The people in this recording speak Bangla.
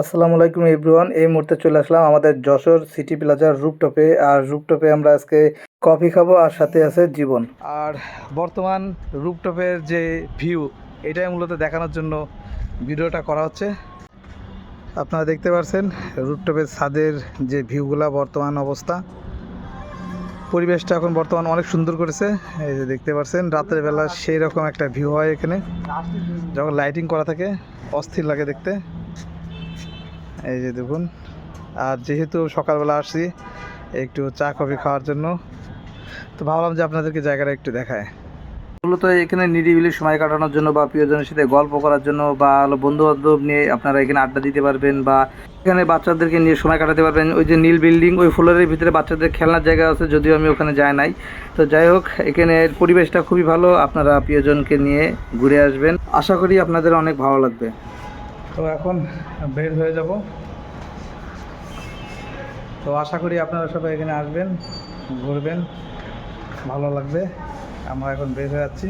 আসসালামু আলাইকুম এভরিওয়ান, এই মুহূর্তে চলে আসলাম আমাদের যশোর সিটি প্লাজার রুপটপে আর রুপটপে আমরা আজকে কফি খাব আর সাথে আছে জীবন। আর বর্তমান রুপটপের যে ভিউ, এটাই মূলত দেখানোর জন্য ভিডিওটা করা হচ্ছে। আপনারা দেখতে পাচ্ছেন রুপটপের ছাদের যে ভিউগুলা, বর্তমান অবস্থা। পরিবেশটা এখন বর্তমান অনেক সুন্দর করেছে। এই যে দেখতে পাচ্ছেন রাতের বেলা সেই রকম একটা ভিউ হয় এখানে। যখন লাইটিং করা থাকে, অস্থির লাগে দেখতে। এই যে দেখুন, আর যেহেতু সকালবেলা আসছি, একটু চা, কফি খাওয়ার জন্য, তো ভাবলাম যে আপনাদেরকে জায়গাটা একটু দেখায়। মূলত এখানে নিরিবিলি সময় কাটানোর জন্য বা প্রিয়জনের সাথে গল্প করার জন্য বা বন্ধু বান্ধব নিয়ে আপনারা এখানে আড্ডা দিতে পারবেন বা এখানে বাচ্চাদেরকে নিয়ে সময় কাটাতে পারবেন। ওই যে নীল বিল্ডিং, ওই ফ্লোরের ভিতরে বাচ্চাদের খেলনার জায়গা আছে, যদিও আমি ওখানে যাই নাই। তো যাই হোক, এখানে পরিবেশটা খুবই ভালো। আপনারা প্রিয়জনকে নিয়ে ঘুরে আসবেন। আশা করি আপনাদের অনেক ভালো লাগবে। তো এখন বের হয়ে যাব। তো আশা করি আপনারা সবাই এখানে আসবেন, ঘুরবেন, ভালো লাগবে। আমরা এখন বের হয়ে যাচ্ছি।